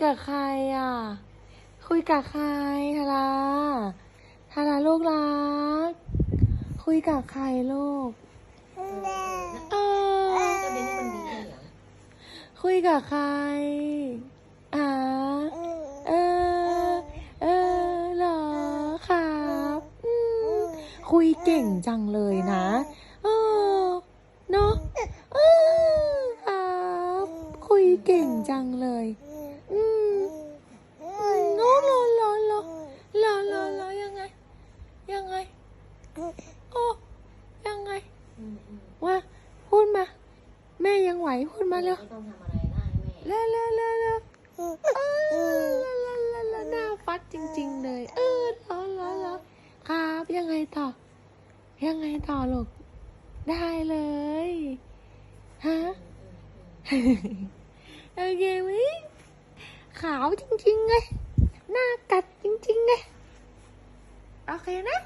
กับใครอะ คุยกับใครทาราทาราลูกรัก คุยกับใครลูกเออเจ้าเบนนี่มันดีอย่างคุยกับใครอ่าเออ เออเหรอครับอืมคุยเก่งจังเลยนะเออเนาะเออครับ คุยเก่งจังเลย อืมโนโลโลโลโลโลโลยังไง ยังไง โอ้ยังไง อืมอืม ว่าพูดมา แม่ยังไหวพูดมาเร็วไม่ต้องทำอะไรได้แม่เร็วเร็วเร็วเร็วเออลาลาลาหน้าฟัดจริง ๆ เลย เออรอรอรอครับยังไงต่อ ยังไงต่อลูกได้เลยฮะโอเคไหมขาวจริงๆเลยหน้ากัดจริงๆเลยโอเคนะ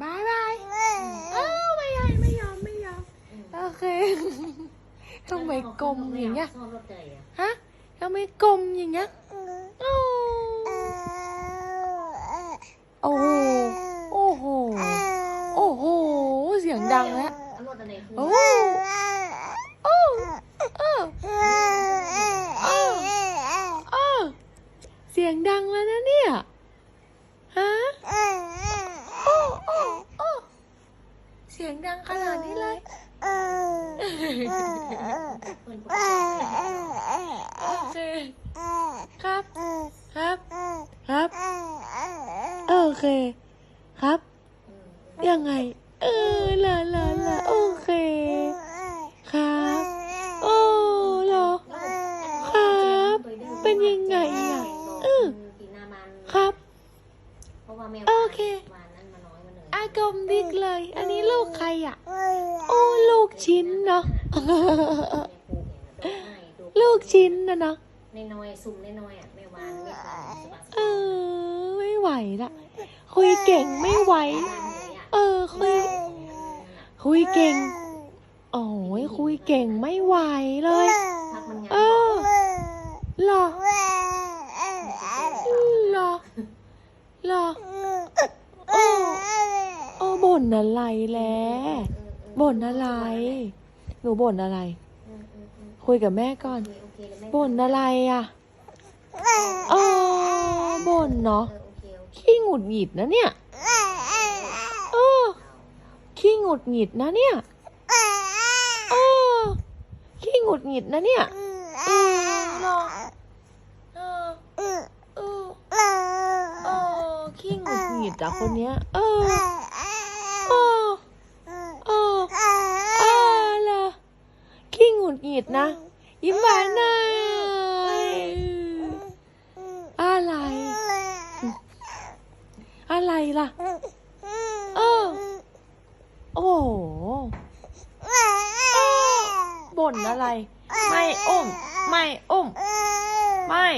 บายบายเอ้าไม่ยอมไม่ยอมไม่ยอม โอ เคทำไมกลมอย่างเงี้ยชอบรถใจอะฮะทำไมกลมอย่างเงี้ยโอ้โอ้โห โอ้โห โอ้โห เสียงดังแล้วเอารถอะไรคือโอ้โอ้โอ้โอ้โอ้เสียงดังแล้วนะเนี่ย ฮะ โอ้โอ้โอ้เสียงดังขนาดนี้เลย เพื่อน โอเคครับ ครับ ครับ โอเค ครับ ยังไง เออละละละโอเค ครับ โอ้เหรอครับ เป็นยังไงอะเออกินหน้ามันครับเพราะว่าแมวโอเควานนั้นมาน้อยมาเลยอากลมดิกเลย อันนี้ลูกใครอะ โอ้ลูกชิ้นเนาะลูกชิ้นนะเนาะในน้อยๆซุ่มในน้อยๆอะแม่วานแม่วานเออไม่ไหวละคุยเก่งไม่ไหว เออคุยคุยเก่งโอ้ยคุยเก่งไม่ไหวเลยพักมันงาเออเหรอเหรอเหรอโอ้โอ้บ่นอะไรแล้ บ่นอะไร หนูบ่นอะไร คุยกับแม่ก่อน บ่นอะไรอะอ๋อบ่นเนาะ ขี้หงุดหงิดนะเนี่ยเออขี้หงุดหงิดนะเนี่ยเออขี้หงุดหงิดนะเนี่ยเออเนาะเออเออเออขี้หงุดหงิดอะคนเนี้ย เออเออเออเออล่ะขี้ หงุดหงิดนะ ยิ้มหวานหน่อยอะไร อะไรล่ะเออโอ้โหบ่นอะไร ไม่อุ้มไม่อุ้มไม่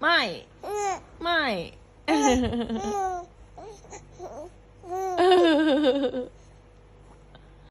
ไม่ ไม่เออ